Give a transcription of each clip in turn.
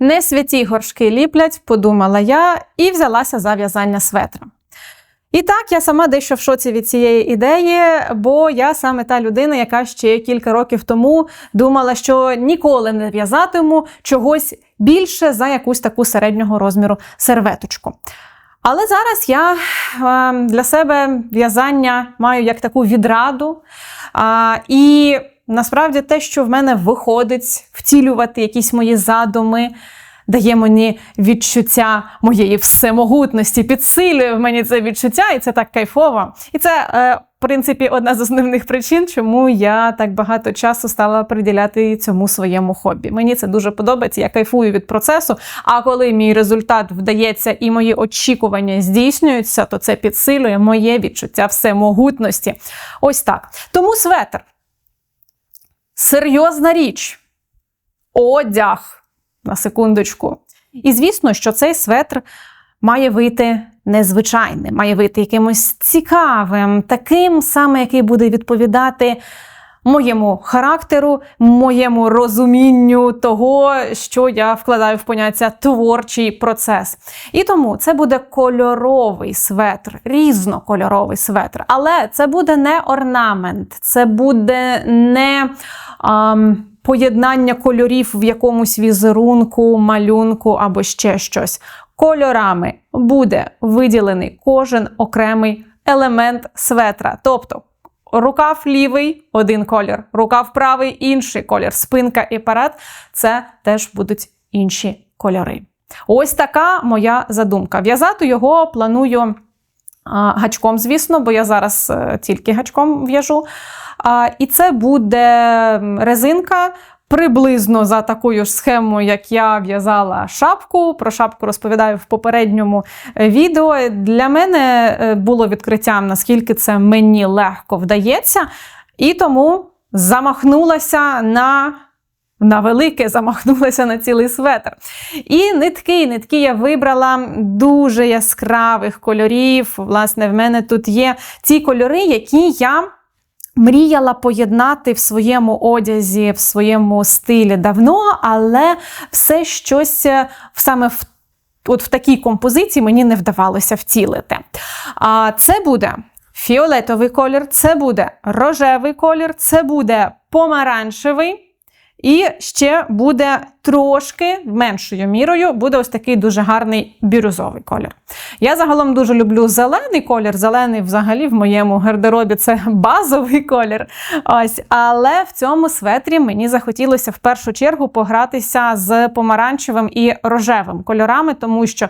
Не святі горшки ліплять, подумала я, і взялася за в'язання светра. І так, я сама дещо в шоці від цієї ідеї, бо я саме та людина, яка ще кілька років тому думала, що ніколи не в'язатиму чогось більше за якусь таку середнього розміру серветочку. Але зараз я для себе в'язання маю як таку відраду. І насправді те, що в мене виходить втілювати якісь мої задуми дає мені відчуття моєї всемогутності, підсилює в мені це відчуття, і це так кайфово. І це, е, в принципі, одна з основних причин, чому я так багато часу стала приділяти цьому своєму хобі. Мені це дуже подобається, я кайфую від процесу. А коли мій результат вдається і мої очікування здійснюються, то це підсилює моє відчуття всемогутності. Ось так. Тому светр. Серйозна річ. Одяг на секундочку. І звісно, що цей светр має вийти незвичайним, має вийти якимось цікавим, таким саме, який буде відповідати. Моєму характеру, моєму розумінню того, що я вкладаю в поняття творчий процес. І тому це буде кольоровий светр, різнокольоровий светр. Але це буде не орнамент, це буде не. Поєднання кольорів в якомусь візерунку, малюнку або ще щось. Кольорами буде виділений кожен окремий елемент светра. Тобто рукав лівий один колір, рукав правий інший колір, спинка і парад це теж будуть інші кольори. Ось така моя задумка. В'язати його планую гачком, звісно, бо я зараз е, тільки гачком в'яжу. І це буде резинка. Приблизно за такою ж схемою, як я в'язала шапку. Про шапку розповідаю в попередньому е, відео. Для мене е, було відкриттям, наскільки це мені легко вдається, і тому замахнулася на на велике, замахнулася на цілий светр. І нитки, нитки я вибрала дуже яскравих кольорів. Власне, в мене тут є ці кольори, які я. Мріяла поєднати в своєму одязі, в своєму стилі давно, але все щось е, саме в от в такій композиції мені не вдавалося втілити. А це буде фіолетовий колір, це буде рожевий колір, це буде помаранчевий. І ще буде трошки меншою мірою, буде ось такий дуже гарний бірюзовий колір. Я загалом дуже люблю зелений колір. Зелений взагалі в моєму гардеробі це базовий колір. Ось, Але в цьому светрі мені захотілося в першу чергу погратися з помаранчевим і рожевим кольорами, тому що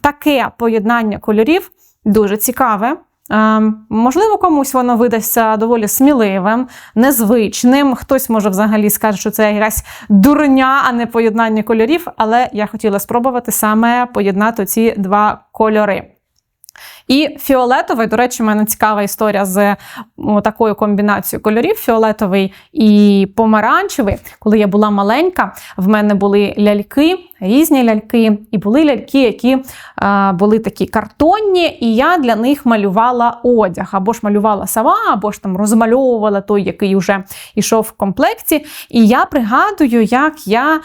таке поєднання кольорів дуже цікаве. Ем, можливо, комусь воно видасться доволі сміливим, незвичним. Хтось може взагалі скаже, що це якась дурня, а не поєднання кольорів. Але я хотіла спробувати саме поєднати ці два кольори. І фіолетовий, до речі, в мене цікава історія з такою комбінацією кольорів: фіолетовий і помаранчевий. Коли я була маленька, в мене були ляльки, різні ляльки, і були ляльки, які а, були такі картонні, і я для них малювала одяг. Або ж малювала сама, або ж там розмальовувала той, який вже йшов в комплекті. І я пригадую, як я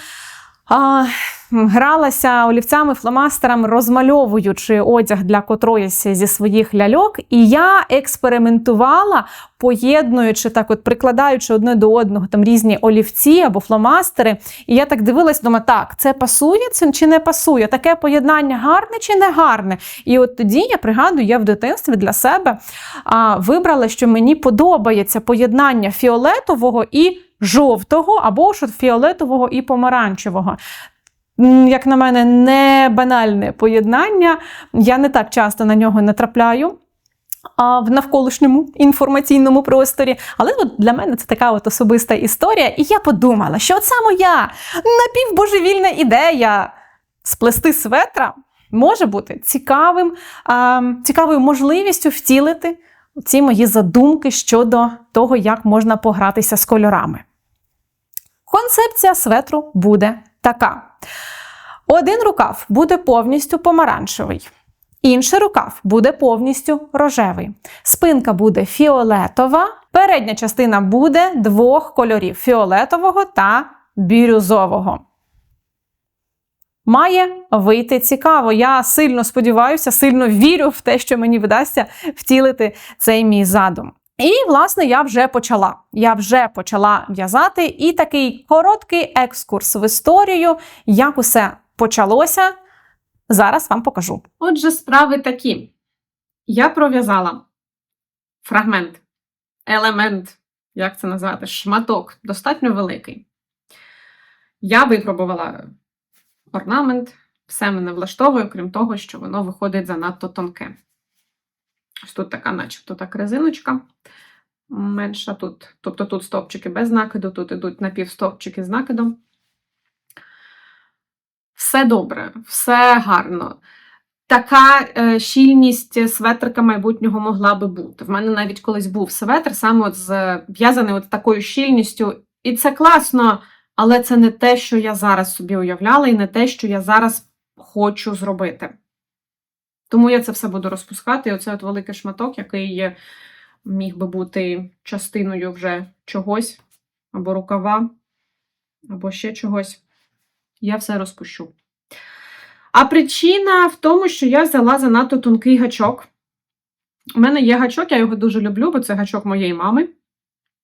а, гралася олівцями, фломастерами, розмальовуючи одяг для котроїсь зі своїх ляльок. І я експериментувала, поєднуючи так, от прикладаючи одне до одного там різні олівці або фломастери. І я так дивилась, думаю, так, це пасує це чи не пасує? Таке поєднання гарне чи не гарне? І от тоді я пригадую, я в дитинстві для себе а, вибрала, що мені подобається поєднання фіолетового і жовтого або ж фіолетового і помаранчевого. Як на мене, не банальне поєднання. Я не так часто на нього натрапляю. В навколишньому інформаційному просторі. Але от для мене це така от особиста історія. І я подумала, що це моя напівбожевільна ідея сплести светра може бути цікавим, а, цікавою можливістю втілити ці мої задумки щодо того, як можна погратися з кольорами. Концепція светру буде така: один рукав буде повністю помаранчевий. Інший рукав буде повністю рожевий. Спинка буде фіолетова. Передня частина буде двох кольорів фіолетового та бірюзового. має вийти цікаво. Я сильно сподіваюся, сильно вірю в те, що мені вдасться втілити цей мій задум. І, власне, я вже почала. Я вже почала в'язати, і такий короткий екскурс в історію, як усе почалося. Зараз вам покажу. Отже, справи такі. Я пров'язала фрагмент, елемент, як це назвати, шматок, достатньо великий. Я випробувала орнамент, все мене влаштовує, крім того, що воно виходить занадто тонке. Ось тут така, начебто, так резиночка менша тут. Тобто тут стовпчики без накиду, тут ідуть напівстовпчики з накидом. Все добре, все гарно. Така е, щільність светрика майбутнього могла би бути. В мене навіть колись був светр, саме от з в'язаний от такою щільністю. І це класно, але це не те, що я зараз собі уявляла, і не те, що я зараз хочу зробити. Тому я це все буду розпускати. І оце от великий шматок, який міг би бути частиною вже чогось, або рукава, або ще чогось. Я все розпущу. А причина в тому, що я взяла занадто тонкий гачок. У мене є гачок, я його дуже люблю, бо це гачок моєї мами.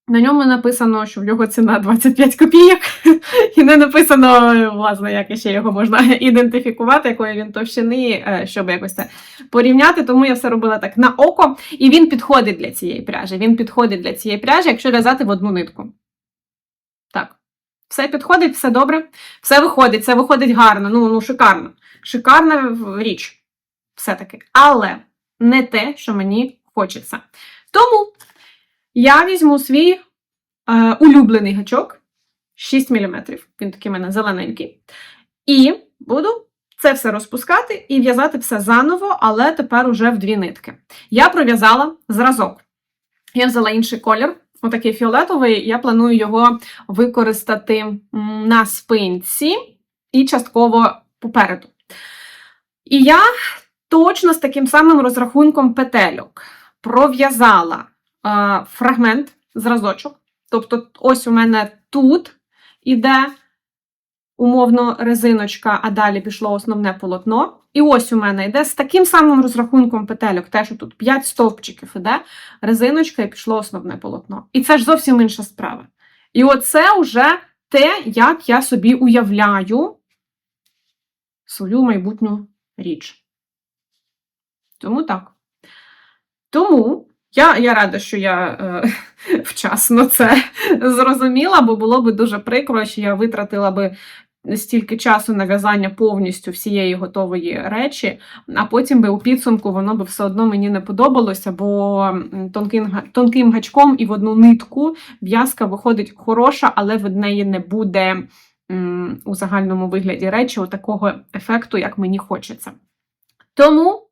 На ньому написано, що в його ціна 25 копійок, і не написано, власне, як ще його можна ідентифікувати, якої він товщини, е, щоб якось це порівняти. Тому я все робила так на око, і він підходить для цієї пряжі. Він підходить для цієї пряжі, якщо в'язати в одну нитку. Так. Все підходить, все добре, все виходить, все виходить гарно, ну, ну шикарно. Шикарна річ. Все-таки. Але не те, що мені хочеться. Тому я візьму свій е, улюблений гачок 6 мм. Він такий в мене зелененький. І буду це все розпускати і в'язати все заново, але тепер уже в дві нитки. Я пров'язала зразок. Я взяла інший колір, отакий фіолетовий. Я планую його використати на спинці і частково попереду. І я точно з таким самим розрахунком петельок пров'язала фрагмент, зразочок. Тобто, ось у мене тут іде умовно резиночка, а далі пішло основне полотно. І ось у мене йде з таким самим розрахунком петельок, те, що тут 5 стовпчиків іде, резиночка і пішло основне полотно. І це ж зовсім інша справа. І оце вже те, як я собі уявляю свою майбутню річ. Тому так. Тому я я рада, що я е, вчасно це зрозуміла, бо було б дуже прикро, що я витратила би стільки часу на в'язання повністю всієї готової речі, а потім би у підсумку воно би все одно мені не подобалося, бо тонким, тонким гачком і в одну нитку в'язка виходить хороша, але в неї не буде м, у загальному вигляді речі такого ефекту, як мені хочеться. Тому,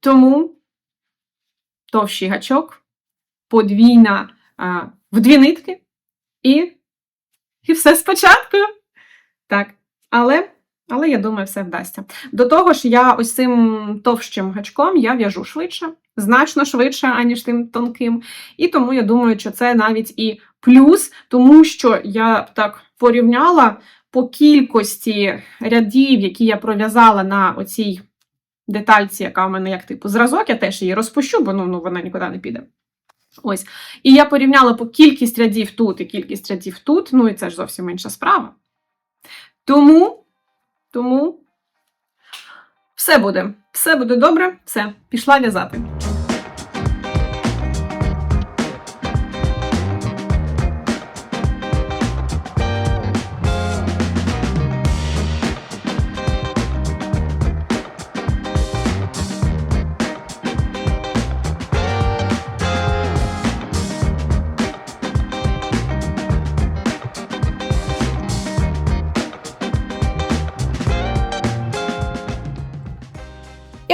тому товщий гачок, подвійна а, в дві нитки, і, і все спочатку. Так, але, але я думаю, все вдасться. До того ж, я ось цим товщим гачком я в'яжу швидше, значно швидше, аніж тим тонким. І тому я думаю, що це навіть і плюс, тому що я так порівняла по кількості рядів, які я пров'язала на оцій детальці, яка в мене як типу зразок, я теж її розпущу, бо ну, ну, вона нікуди не піде. Ось. І я порівняла по кількість рядів тут і кількість рядів тут, ну і це ж зовсім інша справа. Тому, тому все буде, все буде добре, все, пішла в'язати.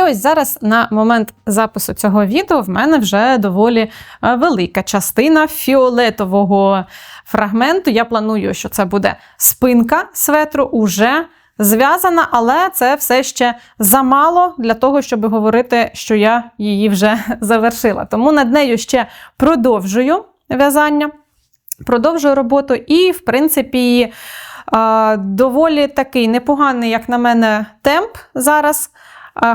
Ось зараз на момент запису цього відео в мене вже доволі е, велика частина фіолетового фрагменту. Я планую, що це буде спинка светру уже зв'язана, але це все ще замало для того, щоб говорити, що я її вже завершила. Тому над нею ще продовжую в'язання, продовжую роботу, і, в принципі, доволі такий непоганий, як на мене, темп зараз.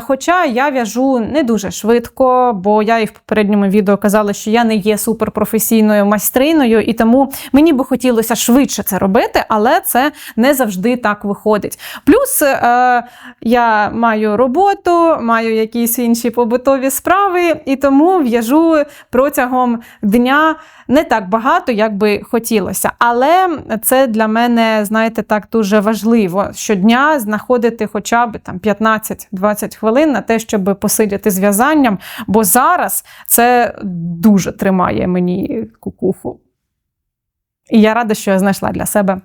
Хоча я в'яжу не дуже швидко, бо я і в попередньому відео казала, що я не є суперпрофесійною майстриною, і тому мені би хотілося швидше це робити, але це не завжди так виходить. Плюс е, я маю роботу, маю якісь інші побутові справи, і тому в'яжу протягом дня не так багато, як би хотілося. Але це для мене, знаєте, так дуже важливо щодня знаходити хоча б там 15-20 хвилин на те, щоб посидіти з в'язанням, бо зараз це дуже тримає мені кукуху. І я рада, що я знайшла для себе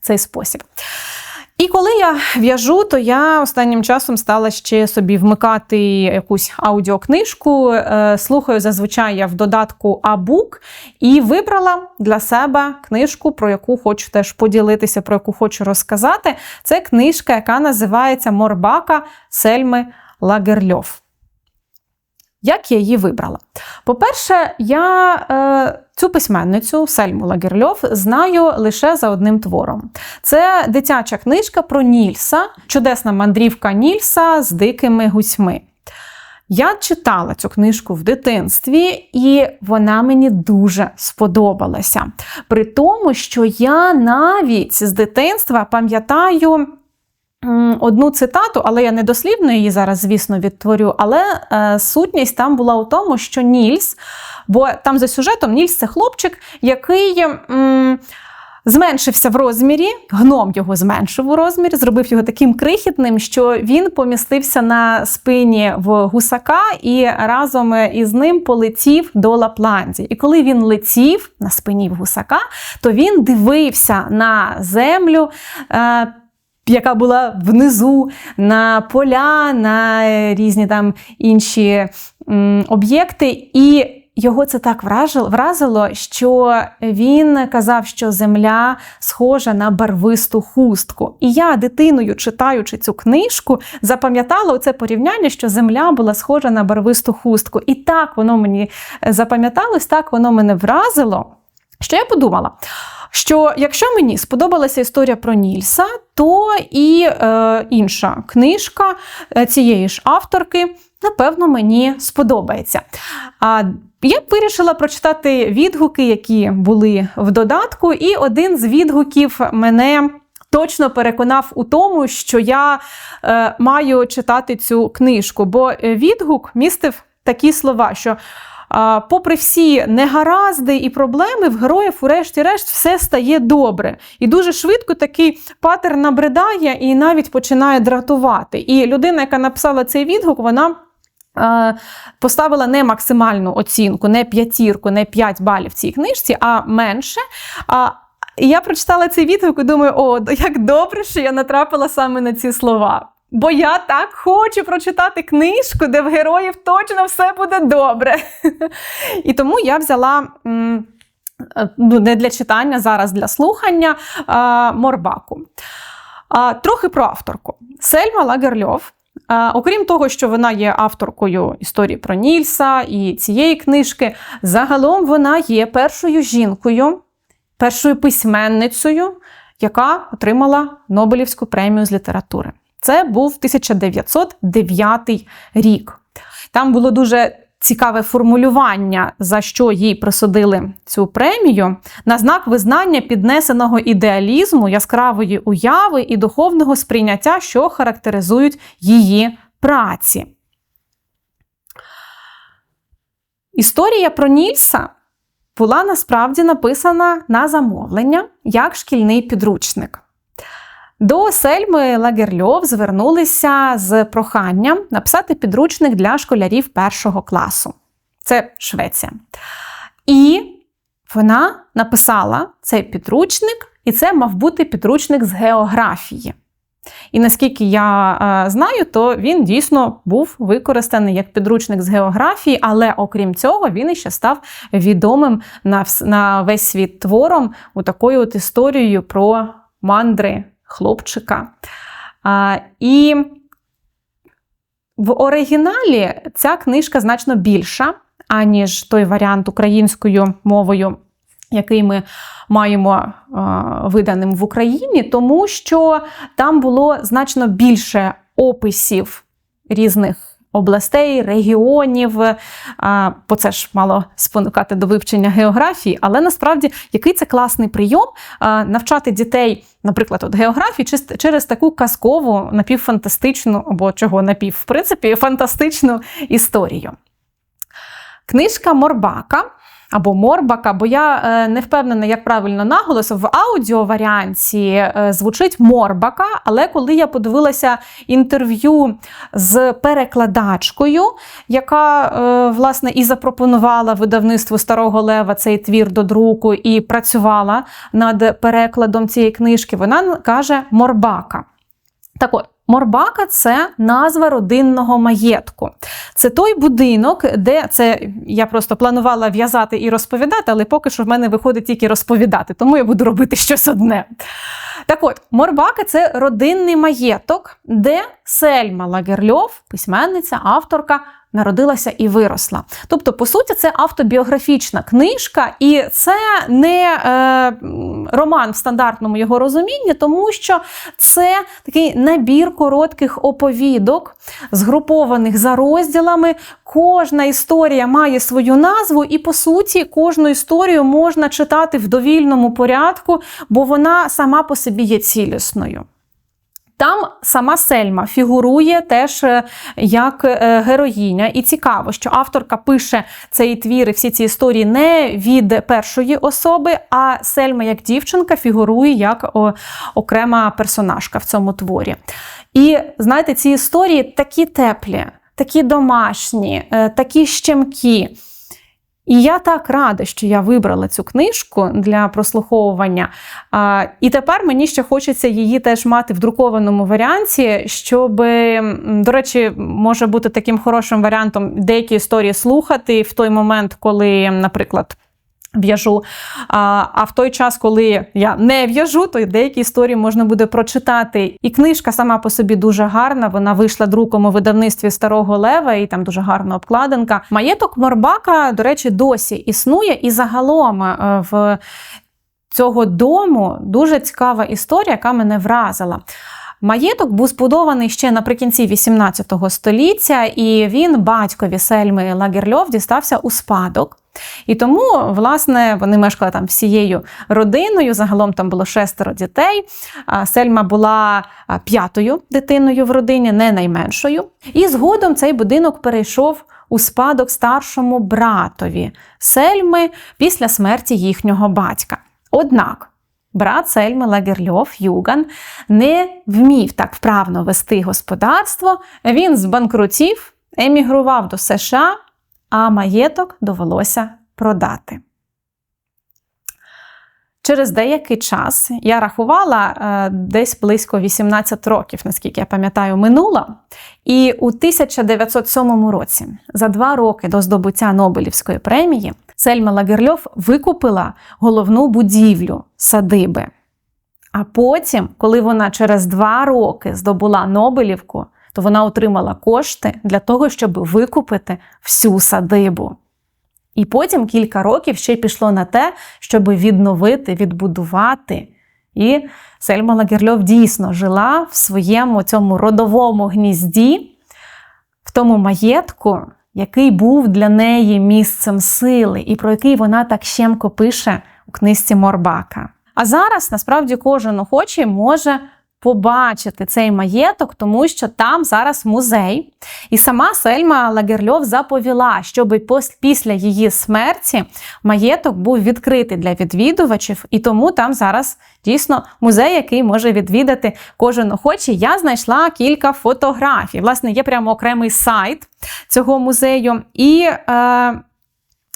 цей спосіб. І коли я в'яжу, то я останнім часом стала ще собі вмикати якусь аудіокнижку. Е, Слухаю зазвичай я в додатку Абук і вибрала для себе книжку, про яку хочу теж поділитися, про яку хочу розказати. Це книжка, яка називається Морбака Сельми Лагерльов. Як я її вибрала? По-перше, я е, цю письменницю Сельму Лагерльов знаю лише за одним твором. Це дитяча книжка про Нільса, чудесна мандрівка Нільса з дикими гусьми. Я читала цю книжку в дитинстві, і вона мені дуже сподобалася. При тому, що я навіть з дитинства пам'ятаю. Одну цитату, але я не дослівно її зараз, звісно, відтворю. Але е, сутність там була у тому, що Нільс, бо там за сюжетом Нільс це хлопчик, який м, зменшився в розмірі, гном його зменшив у розмірі, зробив його таким крихітним, що він помістився на спині в гусака і разом із ним полетів до Лапландії. І коли він летів на спині в гусака, то він дивився на землю. Е, яка була внизу на поля, на різні там інші об'єкти, і його це так вразило, що він казав, що земля схожа на барвисту хустку. І я, дитиною, читаючи цю книжку, запам'ятала оце порівняння, що земля була схожа на барвисту хустку. І так воно мені запам'яталось, так воно мене вразило. Що я подумала? Що якщо мені сподобалася історія про Нільса, то і е, інша книжка е, цієї ж авторки, напевно, мені сподобається. А я вирішила прочитати відгуки, які були в додатку, і один з відгуків мене. Точно переконав у тому, що я е, маю читати цю книжку, бо відгук містив такі слова, що попри всі негаразди і проблеми, в героїв, урешті-решт, все стає добре. І дуже швидко такий патер набридає і навіть починає дратувати. І людина, яка написала цей відгук, вона. е, Поставила не максимальну оцінку, не п'ятірку, не 5 балів цій книжці, а менше. І я прочитала цей відгук і думаю, о, як добре, що я натрапила саме на ці слова. Бо я так хочу прочитати книжку, де в героїв точно все буде добре. І тому я взяла. не для читання, зараз для слухання Морбаку. Трохи про авторку. Сельма Лагерльов. Окрім того, що вона є авторкою історії про Нільса і цієї книжки, загалом вона є першою жінкою, першою письменницею, яка отримала Нобелівську премію з літератури. Це був 1909 рік. Там було дуже цікаве формулювання, за що їй присудили цю премію, на знак визнання піднесеного ідеалізму, яскравої уяви і духовного сприйняття, що характеризують її праці. Історія про Нільса була насправді написана на замовлення як шкільний підручник. До Сельми Лагерльов звернулися з проханням написати підручник для школярів першого класу. Це Швеція. І вона написала цей підручник, і це мав бути підручник з географії. І наскільки я е, знаю, то він дійсно був використаний як підручник з географії, але окрім цього, він іще став відомим на, весь світ твором у такою от історією про мандри хлопчика. А, і в оригіналі ця книжка значно більша, аніж той варіант українською мовою, який ми маємо виданим в Україні, тому що там було значно більше описів різних областей, регіонів, е, бо це ж мало спонукати до вивчення географії, але насправді який це класний прийом е, навчати дітей, наприклад, от географії через таку казкову, напівфантастичну або чого напів, в принципі, фантастичну історію. Книжка Морбака або Морбака, бо я е, не впевнена, як правильно наголос. В аудіоваріанті е, звучить Морбака, але коли я подивилася інтерв'ю з перекладачкою, яка е, власне і запропонувала видавництву Старого Лева цей твір до друку і працювала над перекладом цієї книжки, вона каже Морбака. Так от, Морбака це назва родинного маєтку. Це той будинок, де це я просто планувала в'язати і розповідати, але поки що в мене виходить тільки розповідати, тому я буду робити щось одне. Так от, Морбака це родинний маєток, де Сельма Лагерльов, письменниця, авторка, народилася і виросла. Тобто, по суті, це автобіографічна книжка, і це не е, роман в стандартному його розумінні, тому що це такий набір коротких оповідок, згрупованих за розділами. Кожна історія має свою назву, і по суті, кожну історію можна читати в довільному порядку, бо вона сама по собі є цілісною. Там сама Сельма фігурує теж е, як е, героїня, і цікаво, що авторка пише цей твір і всі ці історії не від першої особи, а Сельма як дівчинка фігурує як окрема персонажка в цьому творі. І знаєте, ці історії такі теплі, такі домашні, е, такі щемкі. І я так рада, що я вибрала цю книжку для прослуховування. І тепер мені ще хочеться її теж мати в друкованому варіанті, щоб, до речі, може бути таким хорошим варіантом деякі історії слухати в той момент, коли, наприклад, В'яжу. А, а в той час, коли я не в'яжу, то деякі історії можна буде прочитати. І книжка сама по собі дуже гарна. Вона вийшла друком у видавництві Старого Лева, і там дуже гарна обкладинка. Маєток Морбака, до речі, досі існує, і загалом е, в цього дому дуже цікава історія, яка мене вразила. Маєток був збудований ще наприкінці 18 століття, і він батькові Сельми Лагерльов дістався у спадок. І тому, власне, вони мешкали там всією родиною. Загалом там було шестеро дітей. Сельма була п'ятою дитиною в родині, не найменшою. І згодом цей будинок перейшов у спадок старшому братові Сельми після смерті їхнього батька. Однак. Брат Сельми Лагерльов Юган не вмів так вправно вести господарство. Він збанкрутів, емігрував до США, а маєток довелося продати. Через деякий час я рахувала е, десь близько 18 років, наскільки я пам'ятаю, минуло. І у 1907 році, за два роки до здобуття Нобелівської премії, Сельма Лагерльов викупила головну будівлю садиби. А потім, коли вона через два роки здобула Нобелівку, то вона отримала кошти для того, щоб викупити всю садибу. І потім кілька років ще пішло на те, щоб відновити, відбудувати. І Сельма Лагерльов дійсно жила в своєму цьому родовому гнізді, в тому маєтку, який був для неї місцем сили, і про який вона так щемко пише у книжці Морбака. А зараз насправді кожен охочий може побачити цей маєток, тому що там зараз музей. І сама Сельма Лагерльов заповіла, щоб після її смерті маєток був відкритий для відвідувачів, і тому там зараз дійсно музей, який може відвідати кожен охочий. Я знайшла кілька фотографій. Власне, є прямо окремий сайт цього музею. І е,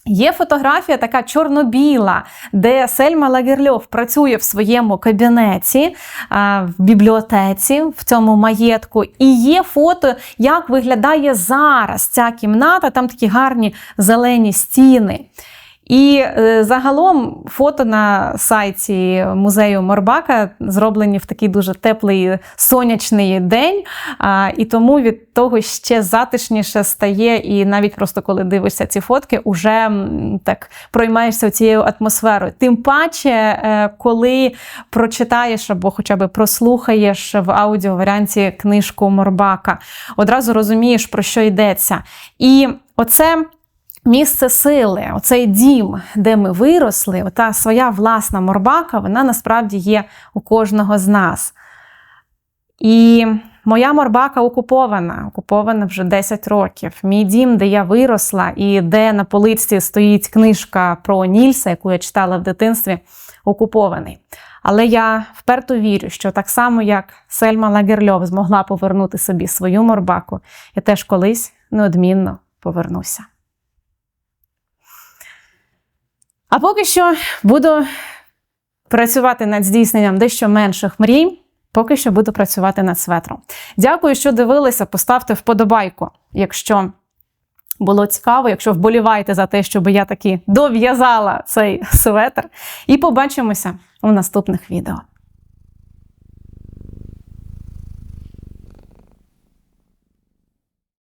Є фотографія така чорно-біла, де Сельма Лагерльов працює в своєму кабінеті, в бібліотеці, в цьому маєтку. І є фото, як виглядає зараз ця кімната. Там такі гарні зелені стіни. І е, загалом фото на сайті музею Морбака зроблені в такий дуже теплий сонячний день. І тому від того ще затишніше стає, і навіть просто коли дивишся ці фотки, уже так проймаєшся цією атмосферою. Тим паче, е, коли прочитаєш або хоча б прослухаєш в аудіоваріанті книжку Морбака, одразу розумієш, про що йдеться. І оце. Місце сили, оцей дім, де ми виросли, ота своя власна морбака, вона насправді є у кожного з нас. І моя морбака окупована, окупована вже 10 років. Мій дім, де я виросла, і де на полиці стоїть книжка про Нільса, яку я читала в дитинстві, окупований. Але я вперто вірю, що так само, як Сельма Лагерльов змогла повернути собі свою морбаку, я теж колись неодмінно повернуся. А поки що буду працювати над здійсненням дещо менших мрій. Поки що буду працювати над светром. Дякую, що дивилися. Поставте вподобайку, якщо було цікаво, якщо вболіваєте за те, щоб я таки дов'язала цей светр. І побачимося у наступних відео.